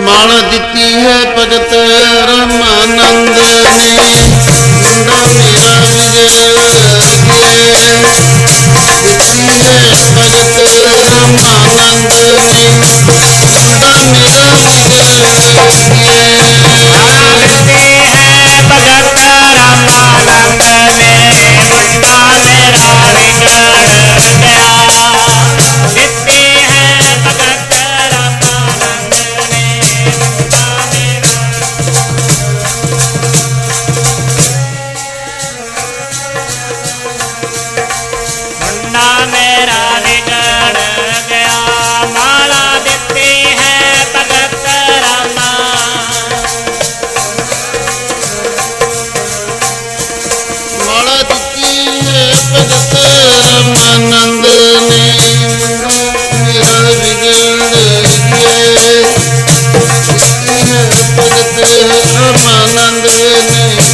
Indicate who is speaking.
Speaker 1: ਮਾਲ ਦਿੱਤੀ ਹੈ ਭਗਤ ਰਮਾਨੰਦ ਨੇ मेरा मेरा बिगड़ गया। माला
Speaker 2: देते हैं भगत रामा। माला देती है भगत रामानंद ने। मेरा बिगड़ गया भगत
Speaker 1: रामानंद ने।